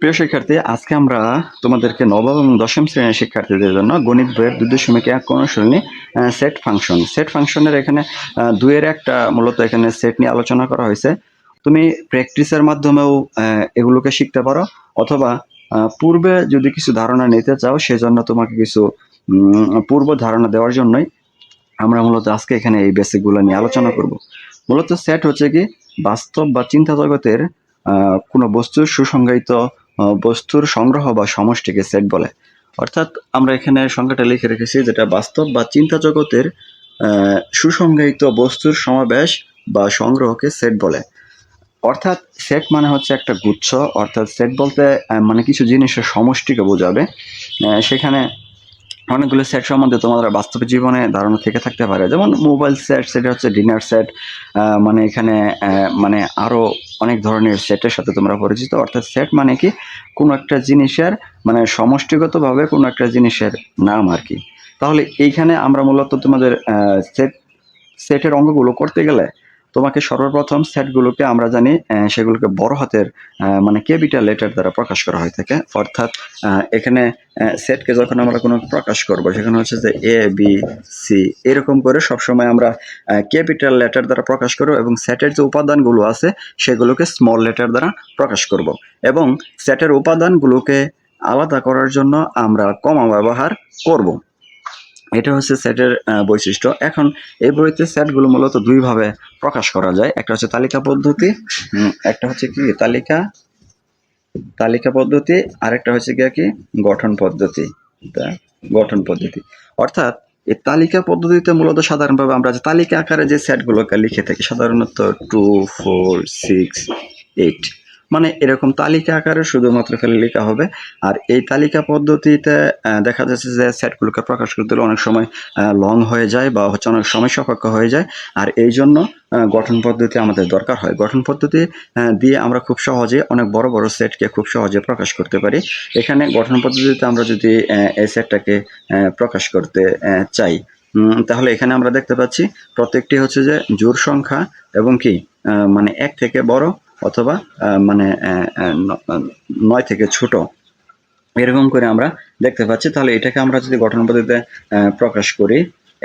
প্রিয় শিক্ষার্থী, আজকে আমরা তোমাদেরকে নবম এবং দশম শ্রেণির শিক্ষার্থীদের জন্য গণিত বইয়ের দুই দশমিক এক অনুশীলনী সেট ফাংশন সেট ফাংশনের এখানে দুইয়ের একটা মূলত এখানে সেট নিয়ে আলোচনা করা হয়েছে। তুমি প্র্যাকটিসের মাধ্যমেও এগুলোকে শিখতে পারো, অথবা পূর্বে যদি কিছু ধারণা নিতে চাও, সেজন্য তোমাকে কিছু পূর্ব ধারণা দেওয়ার জন্যই আমরা মূলত আজকে এখানে এই বেসিকগুলো নিয়ে আলোচনা করব। মূলত সেট হচ্ছে কি, বাস্তব বা চিন্তা জগতের কোনো বস্তুর সুসংজ্ঞায়িত বস্তুর সংগ্রহ বা সমষ্টিকে সেট বলে। অর্থাৎ আমরা এখানে সংখ্যাটা লিখে রেখেছি যেটা বাস্তব বা চিন্তা জগতের সুসংজ্ঞায়িত বস্তুর সমাবেশ বা সংগ্রহকে সেট বলে। অর্থাৎ সেট মানে হচ্ছে একটা গুচ্ছ। অর্থাৎ সেট বলতে মানে কিছু জিনিসের সমষ্টিকে বোঝাবে। সেখানে অনেকগুলো সেট সম্বন্ধে তোমাদের বাস্তব জীবনে ধারণা থেকে থাকতে পারে। যেমন মোবাইল সেট সেটা হচ্ছে ডিনার সেট মানে এখানে মানে আরও অনেক ধরনের সেটের সাথে তোমরা পরিচিত। অর্থাৎ সেট মানে কি? কোনো একটা জিনিসের মানে সমষ্টিগতভাবে কোনো একটা জিনিসের নাম আর কি। তাহলে এইখানে আমরা মূলত তোমাদের সেট সেটের অঙ্গগুলো করতে গেলে তোমাকে সর্বপ্রথম সেটগুলোকে আমরা জানি সেগুলোকে বড় হাতের মানে ক্যাপিটাল লেটার দ্বারা প্রকাশ করা হয়ে থাকে। অর্থাৎ এখানে সেটকে যখন আমরা কোনো প্রকাশ করব, সেখানে হচ্ছে যে এ বি সি এরকম করে সবসময় আমরা ক্যাপিটাল লেটার দ্বারা প্রকাশ করব এবং সেটের যে উপাদানগুলো আছে, সেগুলোকে স্মল লেটার দ্বারা প্রকাশ করব। এবং সেটের উপাদানগুলোকে আলাদা করার জন্য আমরা কমা ব্যবহার করব। এটা হচ্ছে সেটের বৈশিষ্ট্য। এখন এই বইতে সেটগুলো মূলত দুইভাবে প্রকাশ করা যায়। একটা হচ্ছে তালিকা পদ্ধতি একটা হচ্ছে কি? তালিকা তালিকা পদ্ধতি, আরেকটা হচ্ছে গিয়ে কি? গঠন পদ্ধতি গঠন পদ্ধতি। অর্থাৎ এই তালিকা পদ্ধতিতে মূলত সাধারণভাবে আমরা যে তালিকা আকারে যে সেটগুলোকে লিখে থাকি, সাধারণত টু ফোর সিক্স এইট মানে এরকম তালিকা আকারে শুধুমাত্র খালি লেখা হবে। আর এই তালিকা পদ্ধতিতে দেখা যাচ্ছে যে সেটগুলোকে প্রকাশ করতে অনেক সময় লং হয়ে যায় বা হচ্ছে অনেক সময় সাপেক্ষ হয়ে যায়। আর এই জন্য গঠন পদ্ধতি আমাদের দরকার হয়। গঠন পদ্ধতি দিয়ে আমরা খুব সহজে অনেক বড় বড় সেটকে খুব সহজে প্রকাশ করতে পারি। এখানে গঠন পদ্ধতিতে আমরা যদি এই সেটটাকে প্রকাশ করতে চাই তাহলে এখানে আমরা দেখতে পাচ্ছি প্রত্যেকটি হচ্ছে যে জোর সংখ্যা এবং কি মানে এক থেকে বড় অথবা মানে নয় থেকে ছোট। এরকম করে আমরা দেখতে পাচ্ছি। তাহলে এটাকে আমরা যদি গঠন পদ্ধতিতে প্রকাশ করি,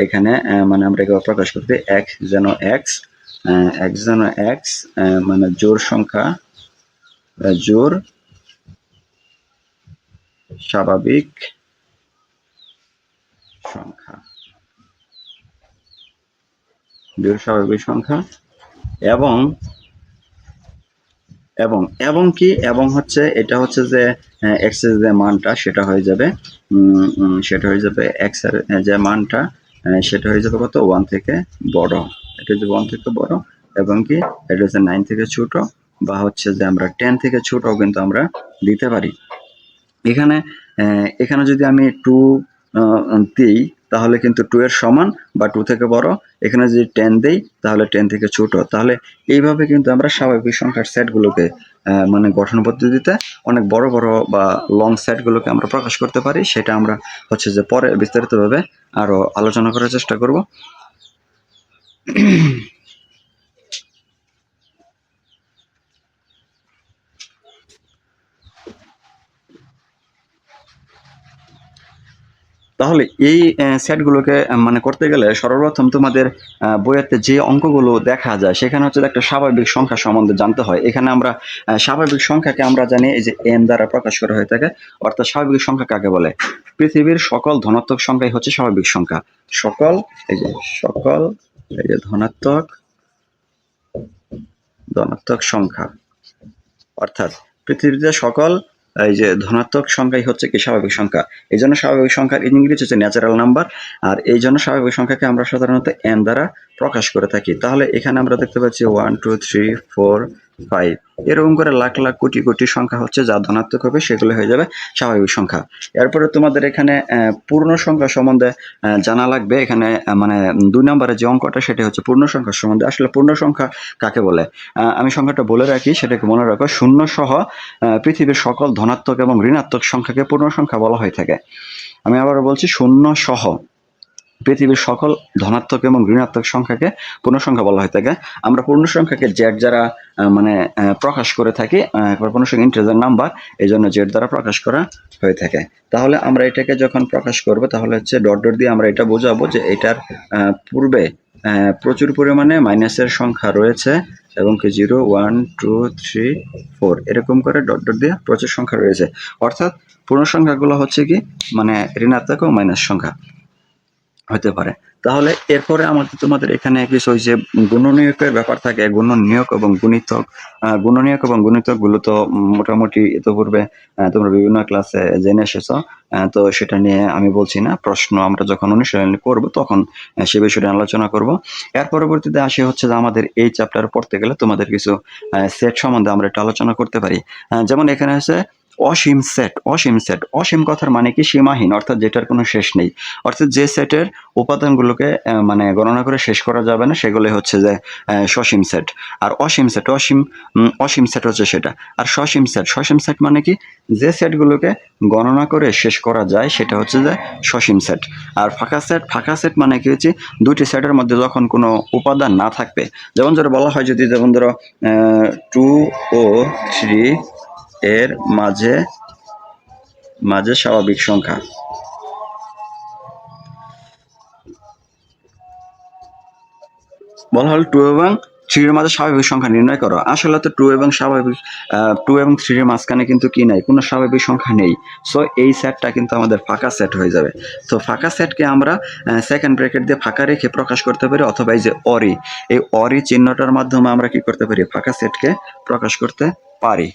এখানে মানে আমরা একে প্রকাশ করতে এক্স যেন এক্স এক্স যেন এক্স মানে জোর সংখ্যা জোর স্বাভাবিক সংখ্যা। জোর স্বাভাবিক সংখ্যা এবং এবং এবং কি? এবং হচ্ছে, এটা হচ্ছে যে এক্সের যে মানটা, সেটা হয়ে যাবে সেটা হয়ে যাবে এক্সের যে মানটা সেটা হয়ে যাবে কত? ওয়ান থেকে বড়। এটা হচ্ছে ওয়ান থেকে বড়, এবং কি? এটা হচ্ছে নাইন থেকে ছোট, বা হচ্ছে যে আমরা টেন থেকে ছোট কিন্তু আমরা দিতে পারি। এখানে এখানে যদি আমি টু দিই তাহলে কিন্তু টু এর সমান বা টু থেকে বড়। এখানে যদি টেন দেই, তাহলে টেন থেকে ছোট। তাহলে এইভাবে কিন্তু আমরা স্বাভাবিক সংখ্যার সেটগুলোকে মানে গঠন পদ্ধতিতে অনেক বড় বড় বা লং সেটগুলোকে আমরা প্রকাশ করতে পারি। সেটা আমরা হচ্ছে যে পরে বিস্তারিতভাবে আরও আলোচনা করার চেষ্টা করব। তাহলে এই সেটগুলোকে মানে করতে গেলে সর্বপ্রথম তোমাদের বইয়েতে যে অঙ্কগুলো দেখা যায়, সেখানে হচ্ছে একটা স্বাভাবিক সংখ্যা সম্বন্ধে জানতে হয়। এখানে আমরা স্বাভাবিক সংখ্যাকে আমরা জানি এই যে এন দ্বারা প্রকাশ করা হয়ে থাকে, অর্থাৎ স্বাভাবিক সংখ্যা কাকে বলে? পৃথিবীর সকল ধনাত্মক সংখ্যাই হচ্ছে স্বাভাবিক সংখ্যা। সকল, এই যে সকল, এই যে ধনাত্মক ধনাত্মক সংখ্যা। অর্থাৎ পৃথিবীতে সকল এই যে ধনাত্মক সংখ্যাই হচ্ছে কি স্বাভাবিক সংখ্যা। এই জন্য স্বাভাবিক সংখ্যার ইংরেজি হচ্ছে ন্যাচারাল নাম্বার আর এই জন্য স্বাভাবিক সংখ্যাকে আমরা সাধারণত এন দ্বারা প্রকাশ করে থাকি। তাহলে এখানে আমরা দেখতে পাচ্ছি one two three four five এরকম করে লাখ লাখ কোটি কোটি সংখ্যা হচ্ছে যা ধনাত্মক হবে সেগুলো হয়ে যাবে স্বাভাবিক সংখ্যা। এরপরে তোমাদের এখানে পূর্ণ সংখ্যা সম্বন্ধে জানা লাগবে। এখানে মানে দুই নম্বরে যে অঙ্কটা সেটা হচ্ছে পূর্ণ সংখ্যা সম্বন্ধে। আসলে পূর্ণ সংখ্যা কাকে বলে? আমি সংখ্যাটা বলে রাখি, সেটাকে মনে রাখো, শূন্য সহ পৃথিবীর সকল ধনাত্মক এবং ঋণাত্মক সংখ্যাকে পূর্ণ সংখ্যা বলা হয়ে থাকে। আমি আবার বলছি, শূন্য সহ। পৃথিবীর সকল ধনাত্মক এবং ঋণাত্মক সংখ্যাকে পূর্ণ সংখ্যা বলা হয়ে। থাকে আমরা পূর্ণ সংখ্যাকে জেড আহ, মানে প্রকাশ করে থাকি আহ, পূর্ণ সংখ্যা ইন্টারজার নাম্বার এই জন্য জেড দ্বারা প্রকাশ করা হয়ে থাকে। তাহলে আমরা এটাকে যখন প্রকাশ করব তাহলে হচ্ছে ডট ডট দিয়ে আমরা এটা বোঝাবো যে এটার পূর্বে প্রচুর পরিমাণে মাইনাসের সংখ্যা রয়েছে এবং কি zero one two three four এরকম করে ডট ডট দিয়ে প্রচুর সংখ্যা রয়েছে। অর্থাৎ পূর্ণ সংখ্যাগুলো হচ্ছে কি মানে ঋণাত্মক ও মাইনাস সংখ্যা। হতে পারে। তাহলে এরপরে আমাদের তোমাদের এখানে ওই যে গুণনীয়কের ব্যাপার থাকে, গুণনীয়ক এবং গুণিতক। গুণনীয়ক এবং গুণিতকগুলো তো মোটামুটি ইতিপূর্বে তোমরা বিভিন্ন ক্লাসে জেনে এসেছ। তো সেটা নিয়ে আমি বলছি না। প্রশ্ন আমরা যখন অনুশীলন করব তখন সে বিষয়টা আলোচনা করব। এর পরবর্তীতে আসে হচ্ছে যে আমাদের এই চ্যাপ্টার পড়তে গেলে তোমাদের কিছু সেট সম্বন্ধে আমরা একটু আলোচনা করতে পারি। যেমন এখানে আছে অসীম সেট অসীম সেট অসীম কথার মানে কি সীমাহীন, অর্থাৎ যেটার কোনো শেষ নেই। অর্থাৎ যে সেটের উপাদানগুলোকে মানে গণনা করে শেষ করা যাবে না সেগুলো হচ্ছে যে সসীম সেট আর অসীম সেট অসীম অসীম সেট হচ্ছে সেটা। আর সসীম সেট সসীম সেট মানে কি? যে সেটগুলোকে গণনা করে শেষ করা যায়, সেটা হচ্ছে যে সসীম সেট আর ফাঁকা সেট ফাঁকা সেট মানে কি হচ্ছে? দুইটি সেটের মধ্যে যখন কোনো উপাদান না থাকবে, যেমন ধরো বলা হয় যদি, যেমন ধরো টু ও থ্রি এর মাঝে মাঝে স্বাভাবিক সংখ্যা। বলা হল টু এবং থ্রির মাঝে স্বাভাবিক সংখ্যা নির্ণয় করো। আসলে তো টু এবং স্বাভাবিক টু এবং থ্রির মাঝখানে কিন্তু কি নাই? কোনো স্বাভাবিক সংখ্যা নেই। সো এই সেটটা কিন্তু আমাদের ফাঁকা সেট হয়ে যাবে। তো ফাঁকা সেটকে আমরা সেকেন্ড ব্র্যাকেট দিয়ে ফাঁকা রেখে প্রকাশ করতে পারি অথবা এই যে অরি, এই অরি চিহ্নটার মাধ্যমে আমরা কি করতে পারি? ফাঁকা সেটকে প্রকাশ করতে পারি।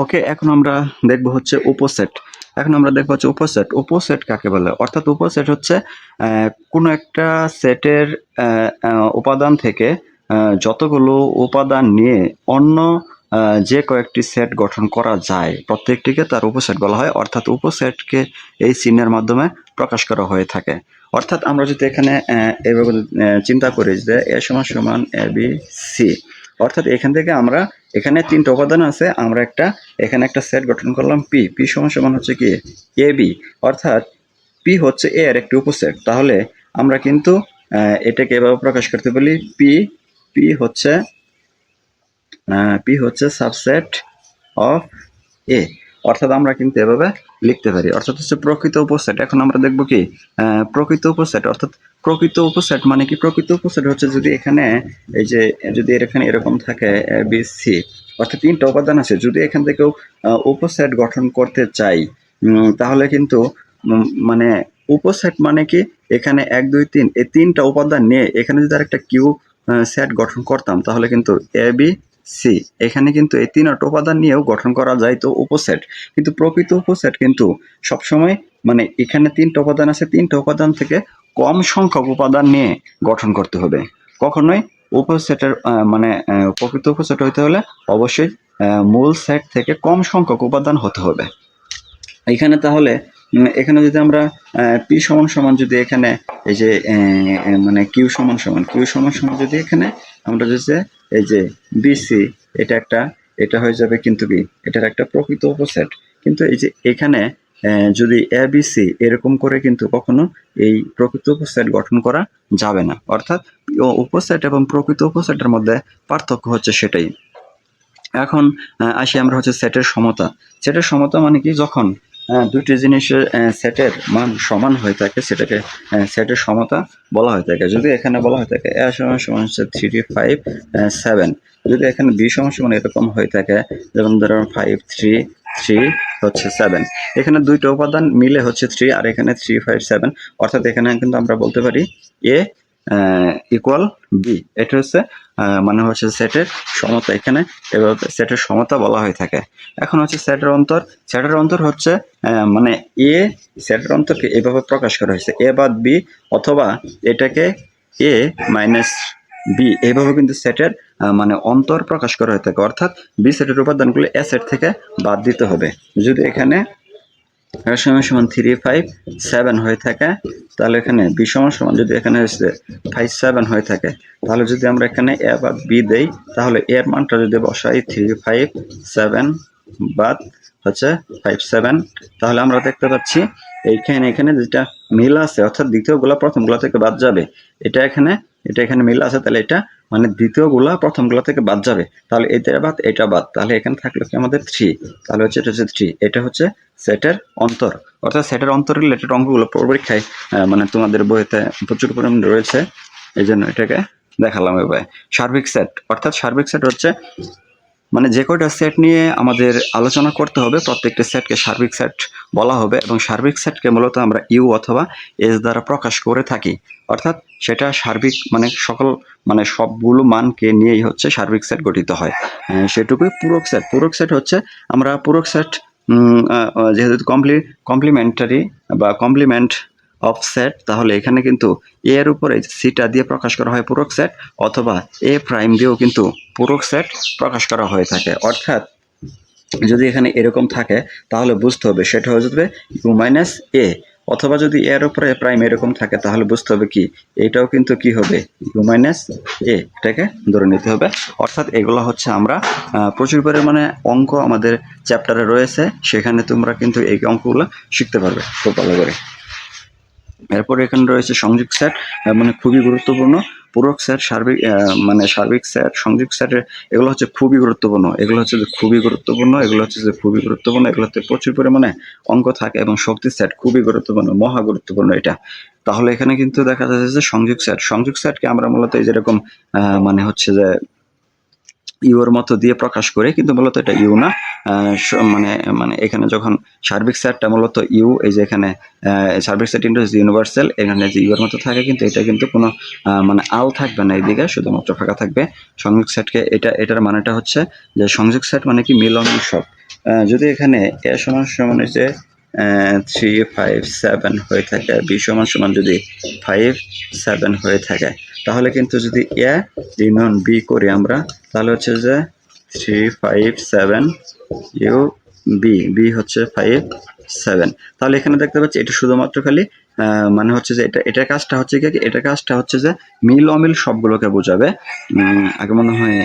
ওকে এখন আমরা দেখব হচ্ছে উপসেট এখন আমরা দেখব হচ্ছে উপসেট উপসেট কাকে বলে? অর্থাৎ উপসেট হচ্ছে কোনো একটা সেটের উপাদান থেকে যতগুলো উপাদান নিয়ে অন্য যে কয়েকটি সেট গঠন করা যায়, প্রত্যেকটিকে তার উপসেট বলা হয়। অর্থাৎ উপসেটকে এই চিহ্নের মাধ্যমে প্রকাশ করা হয়ে থাকে। অর্থাৎ আমরা যদি এখানে এভাবে চিন্তা করি যে এ সমান সমান এ বি সি। অর্থাৎ এখান থেকে আমরা, এখানে তিনটা উপাদান আছে, আমরা একটা, এখানে একটা সেট গঠন করলাম পি পি সমান সমান হচ্ছে কি? এ বি অর্থাৎ পি হচ্ছে এ এর একটি উপসেট। তাহলে আমরা কিন্তু এটাকে এভাবে প্রকাশ করতে বলি পি পি হচ্ছে পি হচ্ছে সাবসেট অফ এ অর্থাৎ আমরা কিন্তু এভাবে লিখতে পারি। অর্থাৎ হচ্ছে প্রকৃত উপসেট। এখন আমরা দেখব কি? প্রকৃত উপসেট। অর্থাৎ প্রকৃত উপসেট মানে কি? প্রকৃত উপসেট হচ্ছে যদি এখানে এই যে, যদি এখানে এরকম থাকে বি সি অর্থাৎ তিনটা উপাদান আছে। যদি এখান থেকেও উপসেট গঠন করতে চাই তাহলে কিন্তু মানে উপসেট মানে কি? এখানে এক, দুই, তিন। এই তিনটা উপাদান নিয়ে এখানে যদি আর একটা কিউ সেট গঠন করতাম, তাহলে কিন্তু এ বি সি। এখানে কিন্তু এই তিনটা উপাদান নিয়েও গঠন করা যায় তো উপসেট। কিন্তু প্রকৃত উপসেট কিন্তু সবসময় মানে এখানে তিনটা উপাদান আছে, তিনটা উপাদান থেকে কম সংখ্যক উপাদান নিয়ে গঠন করতে হবে। কখনোই উপসেটের মানে প্রকৃত উপসেট হইতে হলে অবশ্যই মূল সেট থেকে কম সংখ্যক উপাদান হতে হবে। এখানে তাহলে এখানে যদি আমরা পি সমান সমান যদি এখানে এই যে মানে কিউ সমান সমান, কিউ সমান সমান যদি এখানে আমরা যদি এই যে বিসি এটা একটা, এটা হয়ে যাবে কিন্তু কি এটার একটা প্রকৃত উপসেট কিন্তু এই যে এখানে যদি এ বি সি এরকম করে কিন্তু কখনো এই প্রকৃত উপসেট গঠন করা যাবে না। অর্থাৎ উপসেট এবং প্রকৃত উপসেটের মধ্যে পার্থক্য হচ্ছে সেটাই। এখন আসি আমরা হচ্ছে সেটের সমতা। সেটের সমতা মানে কি? যখন আহ, দুটি জিনিসের সেটের মান সমান হয়ে থাকে সেটাকে সেটের সমতা বলা হয়ে থাকে। যদি এখানে বলা হয়ে থাকে এ সমান সমান হচ্ছে থ্রি ফাইভ সেভেন যদি এখানে বি সমান সমান এরকম হয়ে থাকে যেমন ধরুন ফাইভ থ্রি থ্রি হচ্ছে সেভেন এখানে দুইটা উপাদান মিলে হচ্ছে থ্রি আর এখানে থ্রি ফাইভ সেভেন অর্থাৎ এখানে কিন্তু আমরা বলতে পারি এ ইকুয়াল বি এটা হচ্ছে মানে হচ্ছে সেটের সমতা। এখানে এভাবে সেটের সমতা বলা হয়ে থাকে। এখন হচ্ছে সেটের অন্তর। সেটের অন্তর হচ্ছে মানে এ সেটের অন্তরকে এভাবে প্রকাশ করা হয়েছে। এ বাদ বি অথবা এটাকে এ মাইনাস বি এইভাবে কিন্তু সেটের মানে অন্তর প্রকাশ করা হয়ে থাকে। অর্থাৎ বি সেটের উপাদানগুলো এ সেট থেকে বাদ দিতে হবে। যদি এখানে সমান সমান থ্রি ফাইভ সেভেন হয়ে থাকে, তাহলে এখানে বি সমান সমান যদি এখানে হচ্ছে ফাইভ সেভেন হয়ে থাকে, তাহলে যদি আমরা এখানে এ বা বি দেই, তাহলে এর মানটা যদি বসাই থ্রি ফাইভ সেভেন বাদ হচ্ছে ফাইভ সেভেন তাহলে আমরা দেখতে পাচ্ছি এইখানে এখানে যেটা মিল আছে, অর্থাৎ দ্বিতীয়গুলা প্রথমগুলা থেকে বাদ যাবে, এটা এখানে এটা এখানে মিল আছে, তাহলে এটা মানে দ্বিতীয়গুলা প্রথমগুলা থেকে বাদ যাবে। তাহলে এটা বাদ এটা বাদ। তাহলে এখানে থাকল কি আমাদের থ্রি তাহলে হচ্ছে এটা হচ্ছে থ্রি এটা হচ্ছে সেটের অন্তর। অর্থাৎ সেটের অন্তর রিলেটেড অঙ্কগুলো পরীক্ষায় মানে তোমাদের বইতে প্রচুর পরিমাণে রয়েছে। এই জন্য এটাকে দেখালাম এবার সার্বিক সেট অর্থাৎ সার্বিক সেট হচ্ছে মানে যে কয়টা সেট নিয়ে আমাদের আলোচনা করতে হবে, প্রত্যেকটা সেটকে সার্বিক সেট বলা হবে এবং সার্বিক সেটকে মূলত আমরা ইউ অথবা এস দ্বারা প্রকাশ করে থাকি। অর্থাৎ সেটা সার্বিক মানে সকল মানে সবগুলো মানকে নিয়েই হচ্ছে সার্বিক সেট গঠিত হয়। সেটুকুই পূরক সেট পূরক সেট হচ্ছে আমরা পূরক সেট যেহেতু কমপ্লি কমপ্লিমেন্টারি বা কমপ্লিমেন্ট অফ সেট তাহলে এখানে কিন্তু এ এর উপরে সিটা দিয়ে প্রকাশ করা হয় পূরক সেট অথবা এ প্রাইম দিয়েও কিন্তু পূরক সেট প্রকাশ করা হয়ে থাকে। অর্থাৎ যদি এখানে এরকম থাকে, তাহলে বুঝতে হবে সেটা হয়ে যাবে ইউ মাইনাস এ অথবা যদি এর উপরে প্রাইম এরকম থাকে, তাহলে বুঝতে হবে কি? এটাও কিন্তু কি হবে? ইউ মাইনাস এ এটাকে ধরে নিতে হবে। অর্থাৎ এগুলো হচ্ছে আমরা প্রচুর পরিমাণে অঙ্ক আমাদের চ্যাপ্টারে রয়েছে। সেখানে তোমরা কিন্তু এই অঙ্কগুলো শিখতে পারবে। খুব ভালো করে। এরপর এখানে রয়েছে সংযোগ স্যার মানে খুবই গুরুত্বপূর্ণ। পূরক স্যার, সার্বিক মানে সার্বিক স্যার, সংযোগ স্যার, এগুলো হচ্ছে খুবই গুরুত্বপূর্ণ। এগুলো হচ্ছে যে খুবই গুরুত্বপূর্ণ, এগুলো হচ্ছে যে খুবই গুরুত্বপূর্ণ, এগুলোতে প্রচুর পরিমাণে অঙ্ক থাকে এবং শক্তি স্যার খুবই গুরুত্বপূর্ণ, মহা গুরুত্বপূর্ণ এটা। তাহলে এখানে কিন্তু দেখা যাচ্ছে যে সংযোগ স্যার, সংযোগ স্যারকে আমরা মূলত যেরকম মানে হচ্ছে যে ইউর মতো দিয়ে প্রকাশ করে কিন্তু মূলত এটা ইউ না। মানে মানে এখানে যখন সার্বিক সেটটা মূলত ইউ এই যে এখানে সার্বিক সেট ইন্টু ইউনিভার্সাল এখানে যে ইউর মতো থাকে কিন্তু এটা কিন্তু কোনো মানে আল থাকবে না এইদিকে শুধুমাত্র ফাঁকা থাকবে। সংযোগ সেটকে এটা এটার মানেটা হচ্ছে যে সংযোগ সেট মানে কি? মিলন সব। আহ, যদি এখানে এ সমান সমান যে থ্রি ফাইভ সেভেন হয়ে থাকে বি সমান সমান যদি ফাইভ সেভেন হয়ে থাকে তাহলে কিন্তু যদি এ ইউনিয়ন বি করি আমরা, তাহলে হচ্ছে যে three five seven U B B হচ্ছে ফাইভ সেভেন তাহলে এখানে দেখতে পাচ্ছি এটা শুধুমাত্র খালি মানে হচ্ছে যে এটা এটার কাজটা হচ্ছে কি এটার কাজটা হচ্ছে যে মিল অমিল সবগুলোকে বোঝাবে। আগে মনে হয়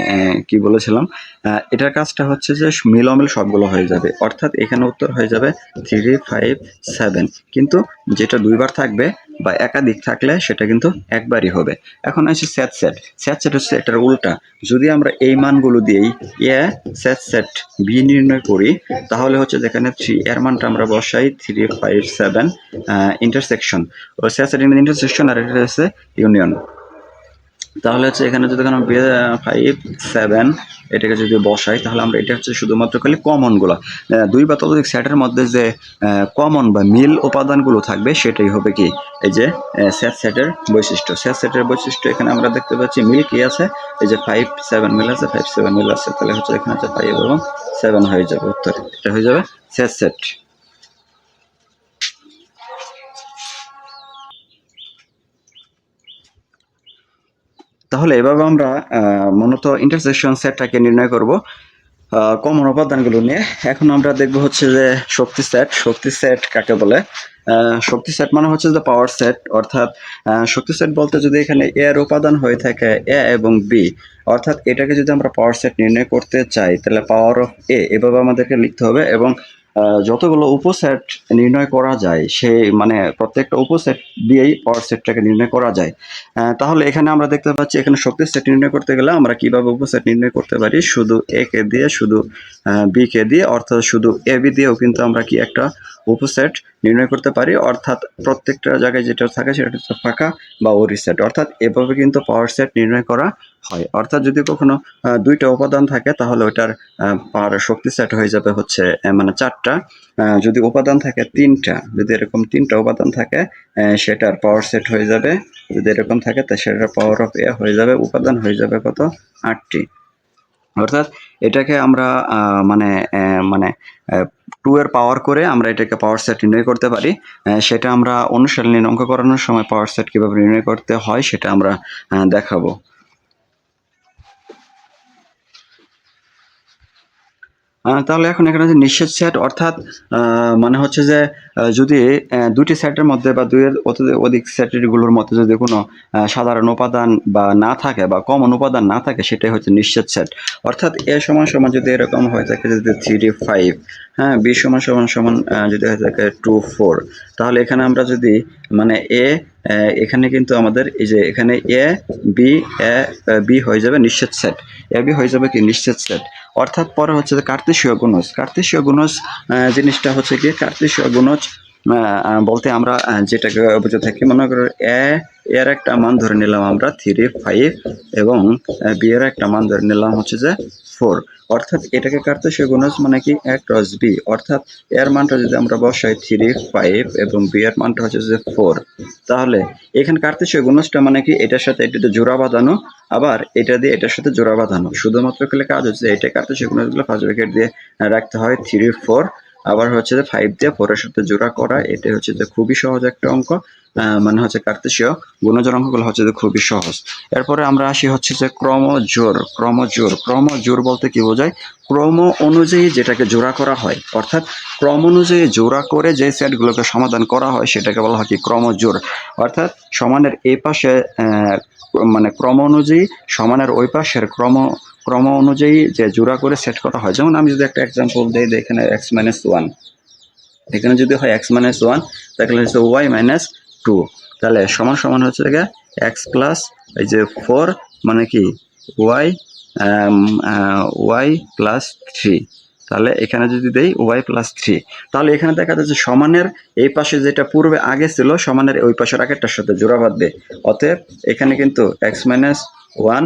কি বলেছিলাম? এটার কাজটা হচ্ছে যে মিল অমিল সবগুলো হয়ে যাবে। অর্থাৎ এখানে উত্তর হয়ে যাবে থ্রি ফাইভ সেভেন কিন্তু যেটা দুইবার থাকবে বা একাধিক থাকলে সেটা কিন্তু একবারই হবে। এখন আছে স্যাট সেট স্যাট সেট হচ্ছে এটার উল্টা। যদি আমরা এই মানগুলো দিয়েই এ স্যাট সেট বি নির্ণয় করি, তাহলে হচ্ছে যেখানে থ্রি এর মানটা আমরা বসাই থ্রি ফাইভ সেভেন ইন্টারসেকশন ও স্যাট সেট ইন্টারসেকশন আর এটা হচ্ছে ইউনিয়ন তাহলে হচ্ছে এখানে যদি আমরা ফাইভ সেভেন এটাকে যদি বসাই, তাহলে আমরা এটা হচ্ছে শুধুমাত্র খালি কমনগুলো দুই বা ততোধিক সেটের মধ্যে যে কমন বা মিল উপাদানগুলো থাকবে, সেটাই হবে কি? এই যে সেট সেটের বৈশিষ্ট্য। সেট সেটের বৈশিষ্ট্য এখানে আমরা দেখতে পাচ্ছি মিল কি আছে? এই যে ফাইভ সেভেন মিল আছে ফাইভ সেভেন মিল আছে, তাহলে হচ্ছে এখানে হচ্ছে ফাইভ এবং সেভেন হয়ে যাবে উত্তর। এটা হয়ে যাবে সেট সেট তাহলে এভাবে আমরা মূলত ইন্টারসেকশন সেটটাকে নির্ণয় করব কমন উপাদানগুলো নিয়ে। এখন আমরা দেখব হচ্ছে যে শক্তি সেট শক্তি সেট কাকে বলে? শক্তি সেট মানে হচ্ছে যে পাওয়ার সেট অর্থাৎ শক্তি সেট বলতে যদি এখানে এ এর উপাদান হয়ে থাকে এ এবং বি অর্থাৎ এটাকে যদি আমরা পাওয়ার সেট নির্ণয় করতে চাই, তাহলে পাওয়ার অফ এ এভাবে আমাদেরকে লিখতে হবে এবং যতগুলো উপসেট নির্ণয় করা যায়, সেই মানে প্রত্যেকটা উপসেট দিয়েই পাওয়ার সেটটাকে নির্ণয় করা যায়। তাহলে এখানে আমরা দেখতে পাচ্ছি, এখানে শক্তি সেট নির্ণয় করতে গেলে আমরা কীভাবে উপসেট নির্ণয় করতে পারি? শুধু এ কে দিয়ে, শুধু বি কে দিয়ে, অর্থাৎ শুধু এ বি দিয়েও কিন্তু আমরা কি একটা উপসেট নির্ণয় করতে পারি, অর্থাৎ প্রত্যেকটা জায়গায় যেটা থাকে সেটা হচ্ছে ফাঁকা বা ওরি সেট অর্থাৎ এভাবে কিন্তু পাওয়ার সেট নির্ণয় করা হয়। অর্থাৎ যদি কখনো দুইটা উপাদান থাকে, তাহলে ওইটার পাওয়ার শক্তি সেট হয়ে যাবে হচ্ছে মানে চারটা। যদি উপাদান থাকে তিনটা, যদি এরকম তিনটা উপাদান থাকে সেটার পাওয়ার সেট হয়ে যাবে। যদি এরকম থাকে, তা সেটার পাওয়ার অফ এ হয়ে যাবে, উপাদান হয়ে যাবে কত? আটটি। অর্থাৎ এটাকে আমরা মানে মানে টু এর পাওয়ার করে আমরা এটাকে পাওয়ার সেট নির্ণয় করতে পারি। সেটা আমরা অনুশীলনী অঙ্ক করানোর সময় পাওয়ার সেট কীভাবে নির্ণয় করতে হয় সেটা আমরা দেখাবো। তাহলে এখন এখানে যে নিষেধ সেট অর্থাৎ মানে হচ্ছে যে যদি দুটি সেটের মধ্যে বা অত- অধিক সেটগুলোর মধ্যে যদি কোনো সাধারণ উপাদান বা না থাকে বা কমন উপাদান না থাকে, সেটাই হচ্ছে নিশ্চিত সেট অর্থাৎ এ সমান সমান যদি এরকম হয়ে থাকে যদি থ্রি ফাইভ হ্যাঁ বি সমান সমান সমান যদি হয়ে থাকে টু ফোর তাহলে এখানে আমরা যদি মানে এ এখানে কিন্তু আমাদের এই যে এখানে এ, বি এ বি হয়ে যাবে নিশ্চিত সেট। এ, বি হয়ে যাবে কি? নিশ্চিত সেট। অর্থাৎ পরে হচ্ছে যে কার্তেশীয় গুণজ। কার্তেশীয় গুণজ জিনিসটা হচ্ছে কি? কার্তেশীয় গুণজ বলতে আমরা যেটাকে বুঝে থাকি, মনে করো এ, এর একটা মান ধরে নিলাম আমরা থ্রি ফাইভ এবং বি এর একটা মান ধরে নিলাম হচ্ছে যে ফোর অর্থাৎ এটাকে কার্তেশীয় গুণজ মানে কি? এক ক্রস বি অর্থাৎ এর মানটা যদি আমরা বসাই থ্রি ফাইভ এবং বি এর মানটা হচ্ছে যে ফোর তাহলে এখানে কার্তেশীয় গুণজটা মানে কি? এটার সাথে এটাতে জোড়া বাঁধানো, আবার এটা দিয়ে এটার সাথে জোড়া বাঁধানো। শুধুমাত্র খেলে কাজ হচ্ছে এটা কার্তেশীয় গুণজগুলো ফার্স্ট ব্র্যাকেট দিয়ে রাখতে হয় থ্রি ফোর আবার হচ্ছে যে ফাইভ দিয়ে ফোরের সাথে জোড়া করা। এটা হচ্ছে যে খুবই সহজ একটা অঙ্ক। মানে হচ্ছে কার্তেশীয় গুণজের অঙ্কগুলো হচ্ছে যে খুবই সহজ। এরপরে আমরা আসি হচ্ছে যে ক্রমজোর ক্রমজোর ক্রমজোর বলতে কি বোঝায়? ক্রম অনুযায়ী যেটাকে জোড়া করা হয়, অর্থাৎ ক্রম অনুযায়ী জোড়া করে যে সেটগুলোকে সমাধান করা হয় সেটাকে বলা হয় কি ক্রমজোর। অর্থাৎ সমানের এই পাশে মানে ক্রম অনুযায়ী সমানের ওই পাশের ক্রম ক্রম অনুযায়ী যে জোড়া করে সেট করা হয়। যেমন আমি যদি একটা এক্সাম্পল দিই এখানে এক্স মাইনাস ওয়ান এখানে যদি হয় এক্স মাইনাস ওয়ান তাহলে হচ্ছে ওয়াই মাইনাস টু তাহলে সমান সমান হচ্ছে গিয়ে এক্স প্লাস এই যে ফোর মানে কি? ওয়াই ওয়াই প্লাস থ্রি তাহলে এখানে যদি দেই ওয়াই প্লাস থ্রি তাহলে এখানে দেখা যাচ্ছে সমানের এই পাশে যেটা পূর্বে আগে ছিল, সমানের ওই পাশের আগেরটার সাথে জোড়া বাঁধবে অতএব এখানে কিন্তু X minus one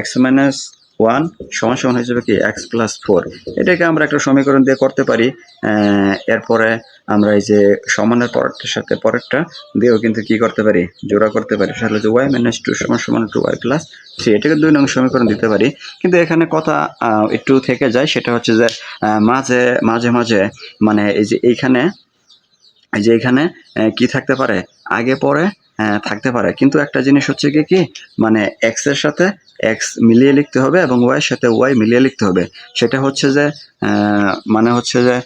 X minus one সমান সমান যাবে কি? এক্স প্লাস ফোর এটাকে আমরা একটা সমীকরণ দিয়ে করতে পারি। এরপরে আমরা এই যে সমানের পরেরটার সাথে পরেরটা দিয়েও কিন্তু কি করতে পারি? জোড়া করতে পারি। তাহলে যে ওয়াই মাইনাস টু সমান সমান টু ওয়াই প্লাস থ্রি এটাকে দুই নং সমীকরণ দিতে পারি। কিন্তু এখানে কথা একটু থেকে যায়। সেটা হচ্ছে যে মাঝে মাঝে মাঝে মানে এই যে এইখানে, এই যে এখানে কি থাকতে পারে? আগে, পরে থাকতে পারে। কিন্তু একটা জিনিস হচ্ছে কি কি মানে এক্সের সাথে এক্স মিলিয়ে লিখতে হবে এবং ওয়াই এর সাথে ওয়াই মিলিয়ে লিখতে হবে। সেটা হচ্ছে যে মানে হচ্ছে যে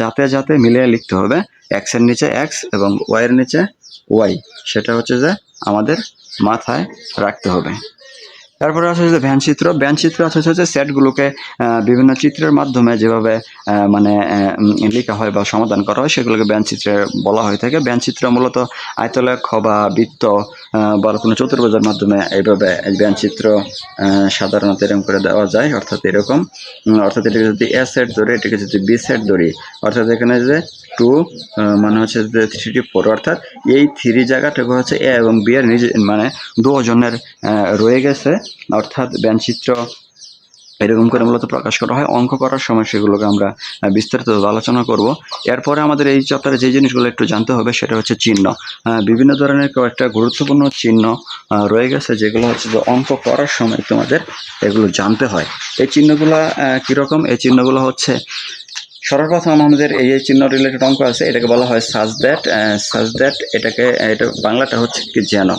যাতে যাতে মিলিয়ে লিখতে হবে এক্সের নিচে এক্স এবং ওয়াইয়ের নিচে ওয়াই সেটা হচ্ছে যে, আমাদের মাথায় রাখতে হবে। তারপরে আছে যে ভ্যান চিত্র। ভ্যান চিত্র আছে হচ্ছে সেটগুলোকে বিভিন্ন চিত্রের মাধ্যমে যেভাবে মানে লেখা হয় বা সমাধান করা হয়, সেগুলোকে ব্যান চিত্রে বলা হয়ে থাকে। ব্যান চিত্র মূলত আয়তলেখ বা বৃত্ত বা কোনো চতুর্ভুজের মাধ্যমে এইভাবে ব্যান চিত্র সাধারণত এরকম করে দেওয়া যায়, অর্থাৎ এরকম। অর্থাৎ এটাকে যদি এ সেট ধরি, এটাকে যদি বি সেট ধরি, অর্থাৎ এখানে যে টু মানে হচ্ছে যে থ্রি ফোর অর্থাৎ এই থ্রি জায়গাটাকে হচ্ছে এ এবং বি এর নিজে মানে দুজনের রয়ে গেছে। অর্থাৎ ব্যানচিত্র এরকম করে মূলত প্রকাশ করা হয়। অঙ্ক করার সময় সেগুলোকে আমরা বিস্তারিত আলোচনা করব। এরপরে আমাদের এই চ্যাপ্টারে যে জিনিসগুলো একটু জানতে হবে সেটা হচ্ছে চিহ্ন। বিভিন্ন ধরনের কয়েকটা গুরুত্বপূর্ণ চিহ্ন রয়ে গেছে যেগুলো হচ্ছে যে অঙ্ক করার সময় তোমাদের এগুলো জানতে হয়। এই চিহ্নগুলো কীরকম? এই চিহ্নগুলো হচ্ছে সর্বপ্রথম আমাদের এই এই চিহ্ন রিলেটেড অঙ্ক আছে, এটাকে বলা হয় সাজ দ্যাট সাজ দ্যাট এটাকে, এটা বাংলাটা হচ্ছে কি যেন,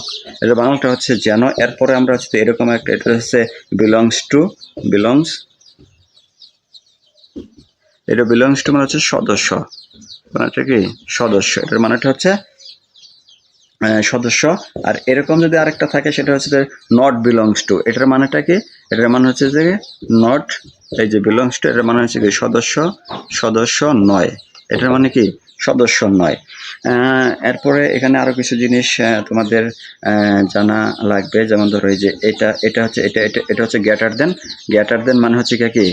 এটা বাংলাটা হচ্ছে যেন, এরপরে আমরা হচ্ছে এরকম একটা, এটা হচ্ছে বিলংস টু বিলংস এটা বিলংস টু মানে হচ্ছে সদস্য মানেটা কি, সদস্য, এটার মানেটা হচ্ছে সদস্য, আর এরকম যদি আরেকটা থাকে সেটা হচ্ছে নট বিলংস টু এটার মানেটা কি এটার মানে হচ্ছে যে নট এই যে বিলংস টু এটার মানে হচ্ছে কি সদস্য সদস্য নয়। এটার মানে কি? সদস্য নয়। এরপরে এখানে আরও কিছু জিনিস তোমাদের জানা লাগবে। যেমন ধরো এই যে এটা এটা হচ্ছে, এটা এটা এটা হচ্ছে গ্যাটার দেন গ্যাটার দেন মানে হচ্ছে কি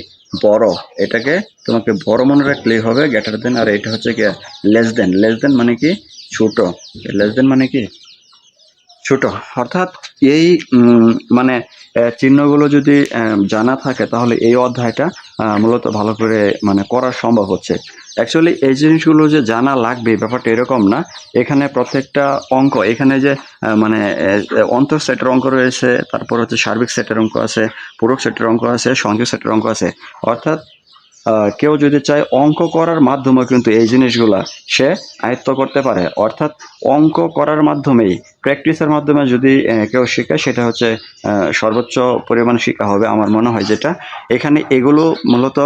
বড়। এটাকে তোমাকে বড় মনে রাখলেই হবে গ্যাটার দেন আর এটা হচ্ছে কি লেস দেন লেস দেন মানে কি? ছোট। লেস দেন মানে কি? ছোট। অর্থাৎ এই মানে চিহ্নগুলো যদি জানা থাকে, তাহলে এই অধ্যায়টা মূলত ভালো করে মানে করা সম্ভব হচ্ছে। অ্যাকচুয়ালি এই জিনিসগুলো যে জানা লাগবে ব্যাপারটা এরকম না। এখানে প্রত্যেকটা অঙ্ক, এখানে যে মানে অন্তর সেটের অঙ্ক রয়েছে, তারপর হচ্ছে সার্বিক সেটের অঙ্ক আছে, পূরক সেটের অঙ্ক আছে, সংযোগ সেটের অঙ্ক আছে। অর্থাৎ কেউ যদি চায় অঙ্ক করার মাধ্যমে কিন্তু এই জিনিসগুলা সে আয়ত্ত করতে পারে। অর্থাৎ অঙ্ক করার মাধ্যমেই প্র্যাকটিসের মাধ্যমে যদি কেউ শেখে, সেটা হচ্ছে সর্বোচ্চ পরিমাণ শেখা হবে আমার মনে হয় যেটা। এখানে এগুলো মূলত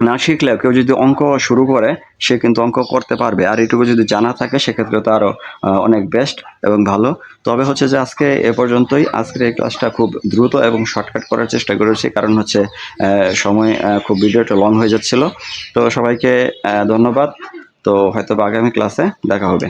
না শিখলেও কেউ যদি অঙ্ক শুরু করে, সে কিন্তু অঙ্ক করতে পারবে। আর এটুকু যদি জানা থাকে, সেক্ষেত্রে তো আরও অনেক বেস্ট এবং ভালো। তবে হচ্ছে যে আজকে এ পর্যন্তই। আজকের এই ক্লাসটা খুব দ্রুত এবং শর্টকাট করার চেষ্টা করেছি। কারণ হচ্ছে সময় খুব ভিডিওটা লং হয়ে যাচ্ছিল। তো সবাইকে ধন্যবাদ। তো হয়তো আগামী ক্লাসে দেখা হবে।